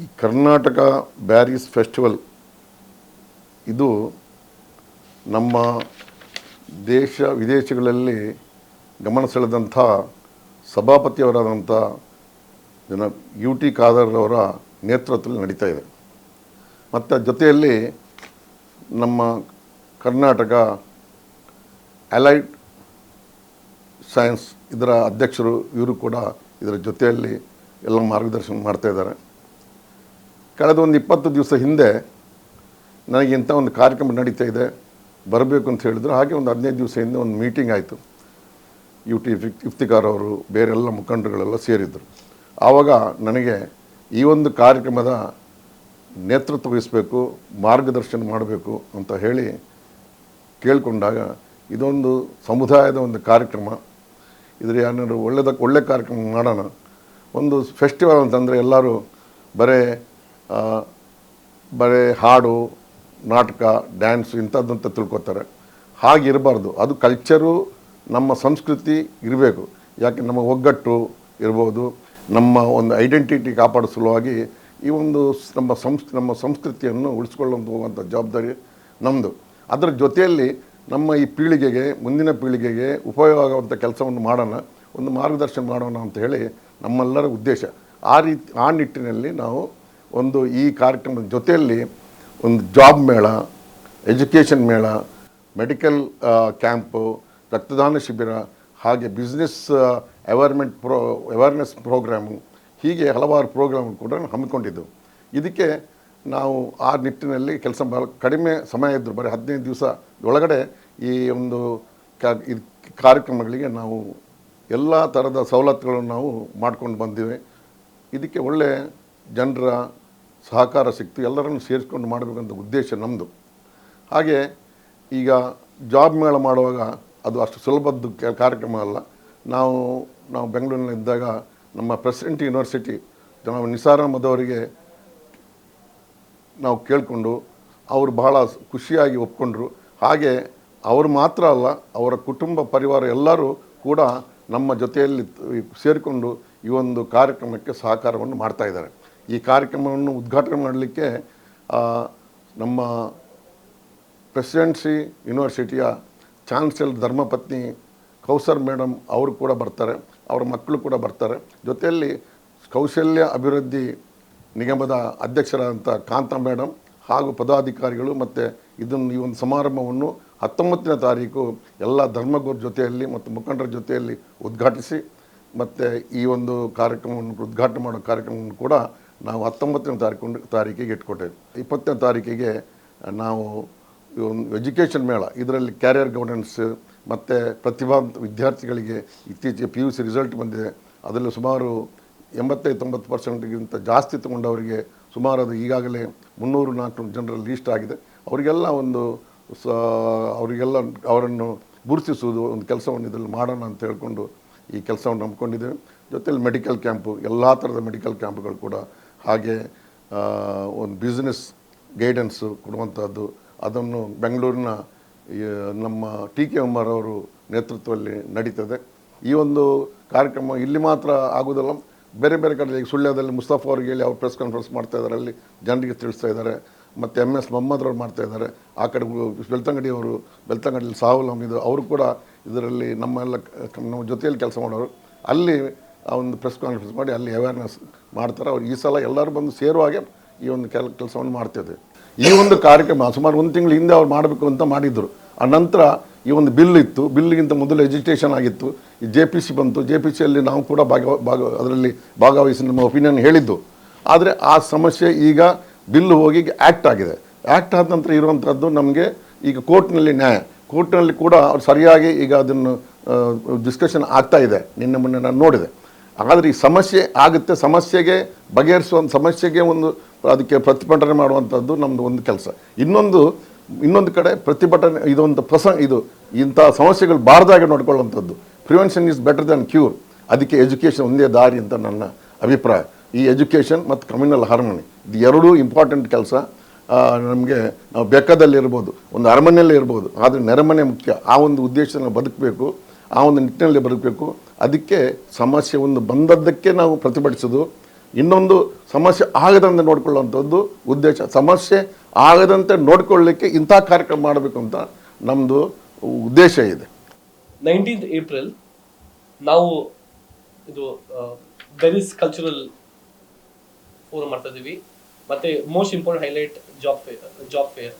ಈ ಕರ್ನಾಟಕ ಬ್ಯಾರೀಸ್ ಫೆಸ್ಟಿವಲ್, ಇದು ನಮ್ಮ ದೇಶ ವಿದೇಶಗಳಲ್ಲಿ ಗಮನ ಸೆಳೆದಂಥ ಸಭಾಪತಿಯವರಾದಂಥ ಜನ ಯು ಟಿ ಖಾದರ್ರವರ ನೇತೃತ್ವದಲ್ಲಿ ನಡೀತಾ ಇದೆ. ಮತ್ತು ಜೊತೆಯಲ್ಲಿ ನಮ್ಮ ಕರ್ನಾಟಕ ಅಲೈಡ್ ಸೈನ್ಸ್ ಇದರ ಅಧ್ಯಕ್ಷರು, ಇವರು ಕೂಡ ಇದರ ಜೊತೆಯಲ್ಲಿ ಎಲ್ಲ ಮಾರ್ಗದರ್ಶನ ಮಾಡ್ತಾ ಇದ್ದಾರೆ. ಕಳೆದ ಒಂದು ಇಪ್ಪತ್ತು ದಿವಸ ಹಿಂದೆ ನನಗೆ ಇಂಥ ಒಂದು ಕಾರ್ಯಕ್ರಮ ನಡೀತಾ ಇದೆ, ಬರಬೇಕು ಅಂತ ಹೇಳಿದ್ರು. ಹಾಗೆ ಒಂದು ಹದಿನೈದು ದಿವಸ ಹಿಂದೆ ಒಂದು ಮೀಟಿಂಗ್ ಆಯಿತು. ಯು ಟಿ ಇಫ್ ಇಫ್ತಿಕಾರ್ ಅವರು, ಬೇರೆಲ್ಲ ಮುಖಂಡರುಗಳೆಲ್ಲ ಸೇರಿದ್ದರು ಆವಾಗ ನನಗೆ ಈ ಒಂದು ಕಾರ್ಯಕ್ರಮದ ನೇತೃತ್ವ ವಹಿಸಬೇಕು, ಮಾರ್ಗದರ್ಶನ ಮಾಡಬೇಕು ಅಂತ ಹೇಳಿ ಕೇಳಿಕೊಂಡಾಗ ಇದೊಂದು ಸಮುದಾಯದ ಒಂದು ಕಾರ್ಯಕ್ರಮ. ಇದ್ರ ಏನಾದ್ರು ಒಳ್ಳೆಯದಕ್ಕೆ ಒಳ್ಳೆ ಕಾರ್ಯಕ್ರಮ ಮಾಡೋಣ. ಒಂದು ಫೆಸ್ಟಿವಲ್ ಅಂತಂದರೆ ಎಲ್ಲರೂ ಬರೇ ಬರೇ ಹಾಡು, ನಾಟಕ ಡ್ಯಾನ್ಸ್ ಇಂಥದ್ದಂತ ತಿಳ್ಕೊತಾರೆ. ಹಾಗಿರಬಾರ್ದು. ಅದು ಕಲ್ಚರು ನಮ್ಮ ಸಂಸ್ಕೃತಿ ಇರಬೇಕು. ಯಾಕೆ ನಮ್ಮ ಒಗ್ಗಟ್ಟು ಇರ್ಬೋದು, ನಮ್ಮ ಒಂದು ಐಡೆಂಟಿಟಿ ಕಾಪಾಡೋ ಸಲುವಾಗಿ ಈ ಒಂದು ನಮ್ಮ ಸಂಸ್, ನಮ್ಮ ಸಂಸ್ಕೃತಿಯನ್ನು ಉಳಿಸ್ಕೊಳ್ಳೋದು ಹೋಗುವಂಥ ಜವಾಬ್ದಾರಿ ನಮ್ಮದು ಅದರ ಜೊತೆಯಲ್ಲಿ ನಮ್ಮ ಈ ಪೀಳಿಗೆಗೆ, ಮುಂದಿನ ಪೀಳಿಗೆಗೆ ಉಪಯೋಗ ಆಗುವಂಥ ಕೆಲಸವನ್ನು ಮಾಡೋಣ, ಒಂದು ಮಾರ್ಗದರ್ಶನ ಮಾಡೋಣ ಅಂತ ಹೇಳಿ ನಮ್ಮೆಲ್ಲರ ಉದ್ದೇಶ. ಆ ರೀತಿ, ಆ ನಿಟ್ಟಿನಲ್ಲಿ ನಾವು ಒಂದು ಈ ಕಾರ್ಯಕ್ರಮದ ಜೊತೆಯಲ್ಲಿ ಒಂದು ಜಾಬ್ ಮೇಳ, ಎಜುಕೇಷನ್ ಮೇಳ, ಮೆಡಿಕಲ್ ಕ್ಯಾಂಪು, ರಕ್ತದಾನ ಶಿಬಿರ, ಹಾಗೆ ಬಿಸ್ನೆಸ್ ಅವೇರ್ಮೆಂಟ್ ಪ್ರೋ, ಅವೇರ್ನೆಸ್ ಪ್ರೋಗ್ರಾಮು, ಹೀಗೆ ಹಲವಾರು ಪ್ರೋಗ್ರಾಮ್ ಕೂಡ ಹಮ್ಮಿಕೊಂಡಿದ್ದೆವು. ಇದಕ್ಕೆ ನಾವು ಆ ನಿಟ್ಟಿನಲ್ಲಿ ಕೆಲಸ ಭಾಳ ಕಡಿಮೆ ಸಮಯ ಇದ್ದರು, ಬರೀ ಹದಿನೈದು ದಿವಸ ಒಳಗಡೆ ಈ ಒಂದು ಕಾರ್ಯಕ್ರಮಗಳಿಗೆ ನಾವು ಎಲ್ಲ ಥರದ ಸವಲತ್ತುಗಳನ್ನು ನಾವು ಮಾಡ್ಕೊಂಡು ಬಂದಿವೆ. ಇದಕ್ಕೆ ಒಳ್ಳೆ ಜನರ ಸಹಕಾರ ಸಿಕ್ತು ಎಲ್ಲರನ್ನು ಸೇರಿಸ್ಕೊಂಡು ಮಾಡಬೇಕಂತ ಉದ್ದೇಶ ನಮ್ಮದು ಹಾಗೆ ಈಗ ಜಾಬ್ ಮೇಳ ಮಾಡುವಾಗ ಅದು ಅಷ್ಟು ಸುಲಭದ್ದು ಕಾರ್ಯಕ್ರಮ ಅಲ್ಲ. ನಾವು ನಾವು ಬೆಂಗಳೂರಿನಲ್ಲಿದ್ದಾಗ ನಮ್ಮ ಪ್ರೆಸಿಡೆಂಟ್ ಯೂನಿವರ್ಸಿಟಿ ನಾವು ನಿಸಾರ್ ಅಹಮದ್ ನಾವು ಕೇಳಿಕೊಂಡು ಅವರು ಬಹಳ ಖುಷಿಯಾಗಿ ಒಪ್ಕೊಂಡ್ರು. ಹಾಗೆ ಅವರು ಮಾತ್ರ ಅಲ್ಲ, ಅವರ ಕುಟುಂಬ ಪರಿವಾರ ಎಲ್ಲರೂ ಕೂಡ ನಮ್ಮ ಜೊತೆಯಲ್ಲಿ ಸೇರಿಕೊಂಡು ಈ ಒಂದು ಕಾರ್ಯಕ್ರಮಕ್ಕೆ ಸಹಕಾರವನ್ನು ಮಾಡ್ತಾ ಇದ್ದಾರೆ. ಈ ಕಾರ್ಯಕ್ರಮವನ್ನು ಉದ್ಘಾಟನೆ ಮಾಡಲಿಕ್ಕೆ ನಮ್ಮ ಪ್ರೆಸಿಡೆನ್ಸಿ ಯೂನಿವರ್ಸಿಟಿಯ ಚಾನ್ಸಲರ್ ಧರ್ಮಪತ್ನಿ ಕೌಸರ್ ಮೇಡಮ್ ಅವರು ಕೂಡ ಬರ್ತಾರೆ, ಅವರ ಮಕ್ಕಳು ಕೂಡ ಬರ್ತಾರೆ. ಜೊತೆಯಲ್ಲಿ ಕೌಶಲ್ಯ ಅಭಿವೃದ್ಧಿ ನಿಗಮದ ಅಧ್ಯಕ್ಷರಾದಂಥ ಕಾಂತ ಮೇಡಮ್ ಹಾಗೂ ಪದಾಧಿಕಾರಿಗಳು ಮತ್ತು ಇದನ್ನು ಈ ಒಂದು ಸಮಾರಂಭವನ್ನು ಹತ್ತೊಂಬತ್ತನೇ ತಾರೀಕು ಎಲ್ಲ ಧರ್ಮಗುರು ಜೊತೆಯಲ್ಲಿ ಮತ್ತು ಮುಖಂಡರ ಜೊತೆಯಲ್ಲಿ ಉದ್ಘಾಟಿಸಿ, ಮತ್ತು ಈ ಒಂದು ಕಾರ್ಯಕ್ರಮವನ್ನು ಉದ್ಘಾಟನೆ ಮಾಡೋ ಕಾರ್ಯಕ್ರಮವನ್ನು ಕೂಡ ನಾವು ಹತ್ತೊಂಬತ್ತನೇ ತಾರೀಕು ತಾರೀಕಿಗೆ ಇಟ್ಕೊಟ್ಟೇವೆ. ಇಪ್ಪತ್ತನೇ ತಾರೀಕಿಗೆ ನಾವು ಒಂದು ಎಜುಕೇಷನ್ ಮೇಳ, ಇದರಲ್ಲಿ ಕ್ಯಾರಿಯರ್ ಗವರ್ನೆನ್ಸ್ ಮತ್ತು ಪ್ರತಿಭಾವಂತ ವಿದ್ಯಾರ್ಥಿಗಳಿಗೆ ಇತ್ತೀಚೆಗೆ ಪಿ ಯು ಸಿ ರಿಸಲ್ಟ್ ಬಂದಿದೆ. ಅದರಲ್ಲಿ ಸುಮಾರು ಎಂಬತ್ತೈದು, ತೊಂಬತ್ತು ಪರ್ಸೆಂಟ್ಗಿಂತ ಜಾಸ್ತಿ ತಗೊಂಡವರಿಗೆ ಸುಮಾರು ಅದು ಈಗಾಗಲೇ ಮುನ್ನೂರು ನಾಲ್ಕು ಜನರ ಲೀಸ್ಟ್ ಆಗಿದೆ. ಅವರಿಗೆಲ್ಲ ಒಂದು ಸ, ಅವರಿಗೆಲ್ಲ ಅವರನ್ನು ಗುರುತಿಸುವುದು ಒಂದು ಕೆಲಸವನ್ನು ಇದರಲ್ಲಿ ಮಾಡೋಣ ಅಂತ ಹೇಳ್ಕೊಂಡು ಈ ಕೆಲಸವನ್ನು ನಂಬ್ಕೊಂಡಿದ್ದೇವೆ. ಜೊತೆಯಲ್ಲಿ ಮೆಡಿಕಲ್ ಕ್ಯಾಂಪು ಎಲ್ಲ ಥರದ ಮೆಡಿಕಲ್ ಕ್ಯಾಂಪ್ಗಳು ಕೂಡ ಹಾಗೆ ಒಂದು ಬಿಸ್ನೆಸ್ ಗೈಡೆನ್ಸು ಕೊಡುವಂಥದ್ದು ಅದನ್ನು ಬೆಂಗಳೂರಿನ ನಮ್ಮ ಟಿ ಕೆ ಉಮ್ಮರ್ ಅವರು ನೇತೃತ್ವದಲ್ಲಿ ನಡೀತದೆ. ಈ ಒಂದು ಕಾರ್ಯಕ್ರಮ ಇಲ್ಲಿ ಮಾತ್ರ ಆಗೋದಲ್ಲ ಬೇರೆ ಬೇರೆ ಕಡೆ ಈಗ ಸುಳ್ಯದಲ್ಲಿ ಮುಸ್ತಫಾ ಅವ್ರಿಗೆ ಹೇಳಿ ಅವ್ರು ಪ್ರೆಸ್ ಕಾನ್ಫರೆನ್ಸ್ ಮಾಡ್ತಾ ಇದ್ದಾರೆ ಅಲ್ಲಿ ಜನರಿಗೆ ತಿಳಿಸ್ತಾ ಇದ್ದಾರೆ ಮತ್ತು ಎಂ ಎಸ್ ಮೊಹಮ್ಮದ್ರವ್ರು ಮಾಡ್ತಾ ಇದ್ದಾರೆ ಆ ಕಡೆ ಬೆಳ್ತಂಗಡಿ ಅವರು, ಬೆಳ್ತಂಗಡಿಯಲ್ಲಿ ಸಾಹುಲ್ ಅವರು ಕೂಡ ಇದರಲ್ಲಿ ನಮ್ಮೆಲ್ಲ ನಮ್ಮ ಜೊತೆಯಲ್ಲಿ ಕೆಲಸ ಮಾಡೋರು. ಅಲ್ಲಿ ಆ ಒಂದು ಪ್ರೆಸ್ ಕಾನ್ಫರೆನ್ಸ್ ಮಾಡಿ ಅಲ್ಲಿ ಅವೇರ್ನೆಸ್ ಮಾಡ್ತಾರೆ. ಅವ್ರು ಈ ಸಲ ಎಲ್ಲರೂ ಬಂದು ಸೇರುವ ಹಾಗೆ ಈ ಒಂದು ಕೆಲ, ಕೆಲಸವನ್ನು ಮಾಡ್ತಿದ್ದೆ ಈ ಒಂದು ಕಾರ್ಯಕ್ರಮ ಸುಮಾರು ಒಂದು ತಿಂಗಳ ಹಿಂದೆ ಅವ್ರು ಮಾಡಬೇಕು ಅಂತ ಮಾಡಿದ್ರು. ಆ ನಂತರ ಈ ಒಂದು ಬಿಲ್ ಇತ್ತು. ಬಿಲ್ಗಿಂತ ಮೊದಲು ಎಜುಕೇಷನ್ ಆಗಿತ್ತು. ಈ ಜೆ ಪಿ ಸಿ ಬಂತು. ಜೆ ಪಿ ಸಿಯಲ್ಲಿ ನಾವು ಕೂಡ ಭಾಗ ಭಾಗ, ಅದರಲ್ಲಿ ಭಾಗವಹಿಸಿ ನಮ್ಮ ಒಪಿನಿಯನ್ ಹೇಳಿದ್ದು. ಆದರೆ ಆ ಸಮಸ್ಯೆ ಈಗ ಬಿಲ್ ಹೋಗಿ ಆ್ಯಕ್ಟ್ ಆಗಿದೆ. ಆ್ಯಕ್ಟ್ ಆದ ನಂತರ ಇರುವಂಥದ್ದು ನಮಗೆ ಈಗ ಕೋರ್ಟ್ನಲ್ಲಿ ನ್ಯಾಯ. ಕೋರ್ಟ್ನಲ್ಲಿ ಕೂಡ ಅವ್ರು ಸರಿಯಾಗಿ ಈಗ ಅದನ್ನು ಡಿಸ್ಕಷನ್ ಆಗ್ತಾ ಇದೆ. ನಿನ್ನೆ, ಮೊನ್ನೆ ನಾನು ನೋಡಿದೆ. ಆದರೆ ಈ ಸಮಸ್ಯೆ ಆಗುತ್ತೆ, ಸಮಸ್ಯೆಗೆ ಬಗೆಹರಿಸುವಂಥ ಸಮಸ್ಯೆಗೆ ಒಂದು ಅದಕ್ಕೆ ಪ್ರತಿಭಟನೆ ಮಾಡುವಂಥದ್ದು ನಮ್ಮದು ಒಂದು ಕೆಲಸ. ಇನ್ನೊಂದು ಇನ್ನೊಂದು ಕಡೆ ಪ್ರತಿಭಟನೆ, ಇದೊಂದು ಪ್ರಸಂಗ ಇದು ಇಂಥ ಸಮಸ್ಯೆಗಳು ಬಾರದಾಗೆ ನೋಡ್ಕೊಳ್ಳುವಂಥದ್ದು. Prevention is better than cure ಅದಕ್ಕೆ ಎಜುಕೇಷನ್ ಒಂದೇ ದಾರಿ ಅಂತ ನನ್ನ ಅಭಿಪ್ರಾಯ. ಈ ಎಜುಕೇಷನ್ ಮತ್ತು ಕಮ್ಯುನಲ್ ಹಾರ್ಮೋನಿ ಇದು ಎರಡೂ ಇಂಪಾರ್ಟೆಂಟ್ ಕೆಲಸ. ನಮಗೆ ನಾವು ಬೆಕ್ಕದಲ್ಲಿ ಇರ್ಬೋದು, ಒಂದು ಅರಮನೆಯಲ್ಲೇ ಇರ್ಬೋದು, ಆದರೆ ನೆರೆಮನೆ ಮುಖ್ಯ. ಆ ಒಂದು ಉದ್ದೇಶನ ಬದುಕಬೇಕು, ಆ ಒಂದು ನಿಟ್ಟಿನಲ್ಲಿ ಬದುಕಬೇಕು. ಅದಕ್ಕೆ ಸಮಸ್ಯೆ ಒಂದು ಬಂದದ್ದಕ್ಕೆ ನಾವು ಪ್ರತಿಭಟಿಸೋದು ಇನ್ನೊಂದು ಸಮಸ್ಯೆ ಆಗದಂತೆ ನೋಡ್ಕೊಳ್ಳುವಂಥದ್ದು ಉದ್ದೇಶ. ಸಮಸ್ಯೆ ಆಗದಂತೆ ನೋಡಿಕೊಳ್ಳಲಿಕ್ಕೆ ಇಂಥ ಕಾರ್ಯಕ್ರಮ ಮಾಡಬೇಕು ಅಂತ ನಮ್ಮದು ಉದ್ದೇಶ ಇದೆ. ನೈನ್ಟೀನ್ತ್ ಏಪ್ರಿಲ್ ನಾವು ಇದು ಬೆರಿಸ್ ಕಲ್ಚರಲ್ ಫೋರಮ್ ಮಾಡ್ತಾ ಇದ್ದೀವಿ. ಮತ್ತೆ most important highlight job fair job fair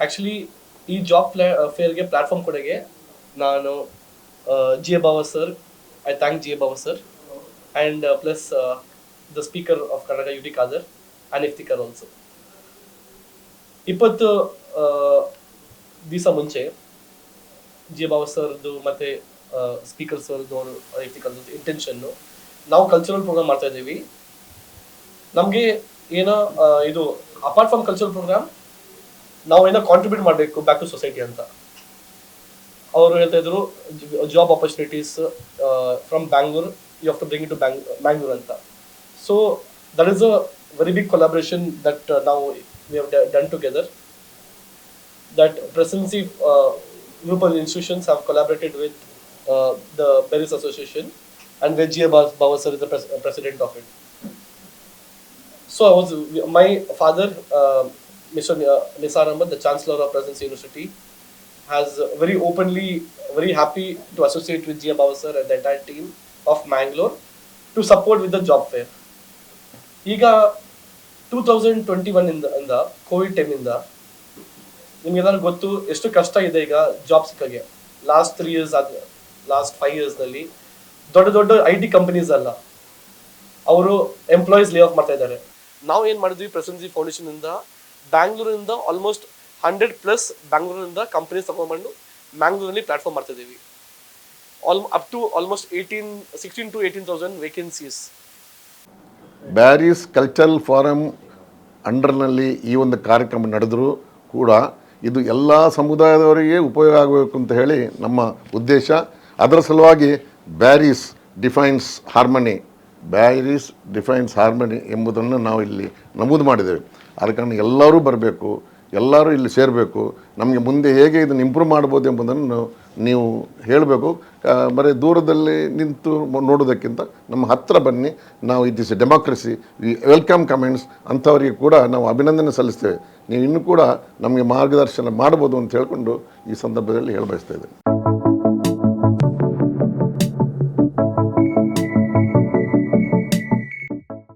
actually ಈ ಜಾಬ್ ಫೇರ್ಗೆ ಪ್ಲಾಟ್ಫಾರ್ಮ್ ಕೊಡೆಗೆ ನಾನು G A Bava sir I thank G A Bava sir and plus the speaker of Karnataka U T Khader and Iftikhar also ಇಪ್ಪತ್ತು ದಿವಸ ಮುಂಚೆ G Baba ಸರ್ದು ಮತ್ತೆ speaker ಸರ್ದು ಎಥಿಕಲ್ ಇಂಟೆನ್ಷನ್ನು ನಾವು ಕಲ್ಚರಲ್ ಪ್ರೋಗ್ರಾಮ್ ಮಾಡ್ತಾ ಇದ್ದೀವಿ. ನಮಗೆ ಏನೋ ಇದು ಅಪಾರ್ಟ್ ಫ್ರಮ್ ಕಲ್ಚರಲ್ ಪ್ರೋಗ್ರಾಮ್ ನಾವು ಏನೋ ಕಾಂಟ್ರಿಬ್ಯೂಟ್ ಮಾಡಬೇಕು ಬ್ಯಾಕ್ ಟು ಸೊಸೈಟಿ ಅಂತ. ಅವರು ಹೇಳ್ತಾ ಇದ್ರು job opportunities from Bangalore you have to bring to Bang Bangalore ಅಂತ so that is a very big collaboration that ನಾವು we have done together that presidency uh, group of institutions have collaborated with uh, the Paris Association and where G.A. Bas- Bawasar is the pres- uh, president of it. So I was, my father, uh, Mr. Ni- Nisar Ahmad, the Chancellor of Presidency University, has very openly, very happy to associate with Gia Bowser and the entire team of Mangalore to support with the job fair. ಈಗ two thousand twenty one ಇಂದ ಇಂದ Covid ಟೈಮಿಂದ ನಿಮ್ಗೆಲ್ಲರೂ ಗೊತ್ತು ಎಷ್ಟು ಕಷ್ಟ ಇದೆ ಈಗ job ಸಿಕ್ಕಾಗೆ last three years ಆದ ಲಾಸ್ಟ್ ಫೈವ್ ಇಯರ್ಸ್ನಲ್ಲಿ ದೊಡ್ಡ ದೊಡ್ಡ ಐ ಟಿ ಕಂಪನೀಸ್ ಅಲ್ಲ ಅವರು ಎಂಪ್ಲಾಯೀಸ್ ಲೇ ಆಫ್ ಮಾಡ್ತಾ ಇದ್ದಾರೆ ನಾವು ಏನು ಮಾಡಿದ್ವಿ ಪ್ರೆಸೆನ್ಸಿ ಫೌಂಡೇಶನ್ ಇಂದ ಬ್ಯಾಂಗ್ಳೂರಿಂದ ಆಲ್ಮೋಸ್ಟ್ ಹಂಡ್ರೆಡ್ ಪ್ಲಸ್ ಬ್ಯಾಂಗ್ಳೂರಿಂದ ಕಂಪನೀಸ್ ತಗೊಂಡ್ಬಂದು ಮ್ಯಾಂಗ್ಳೂರಲ್ಲಿ ಪ್ಲಾಟ್ಫಾರ್ಮ್ ಮಾಡ್ತಾ ಇದ್ದೀವಿ. All, up to almost eighteen sixteen to eighteen thousand vacancies Bearys cultural forum ಅಂಡರ್ನಲ್ಲಿ ಈ ಒಂದು ಕಾರ್ಯಕ್ರಮ ನಡೆದರೂ ಕೂಡ ಇದು ಎಲ್ಲ ಸಮುದಾಯದವರಿಗೆ ಉಪಯೋಗ ಆಗಬೇಕು ಅಂತ ಹೇಳಿ ನಮ್ಮ ಉದ್ದೇಶ. ಅದರ ಸಲುವಾಗಿ Bearys defines harmony, Bearys defines harmony ಎಂಬುದನ್ನು ನಾವು ಇಲ್ಲಿ ನಮೂದು ಮಾಡಿದ್ದೇವೆ. ಕಾರಣ ಎಲ್ಲರೂ ಬರಬೇಕು. ಎಲ್ಲರೂ ಇಲ್ಲಿ ಸೇರಬೇಕು. ನಮಗೆ ಮುಂದೆ ಹೇಗೆ ಇದನ್ನು ಇಂಪ್ರೂವ್ ಮಾಡ್ಬೋದು ಎಂಬುದನ್ನು ನೀವು ಹೇಳಬೇಕು. ಬರೀ ದೂರದಲ್ಲಿ ನಿಂತು ನೋಡೋದಕ್ಕಿಂತ ನಮ್ಮ ಹತ್ತಿರ ಬನ್ನಿ. ನಾವು it is a democracy. Welcome comments ಅಂಥವರಿಗೆ ಕೂಡ ನಾವು ಅಭಿನಂದನೆ ಸಲ್ಲಿಸ್ತೇವೆ. ನೀವು ಇನ್ನೂ ಕೂಡ ನಮಗೆ ಮಾರ್ಗದರ್ಶನ ಮಾಡ್ಬೋದು ಅಂತ ಹೇಳ್ಕೊಂಡು ಈ ಸಂದರ್ಭದಲ್ಲಿ ಹೇಳಬಯಸ್ತಾ ಇದ್ದೇನೆ.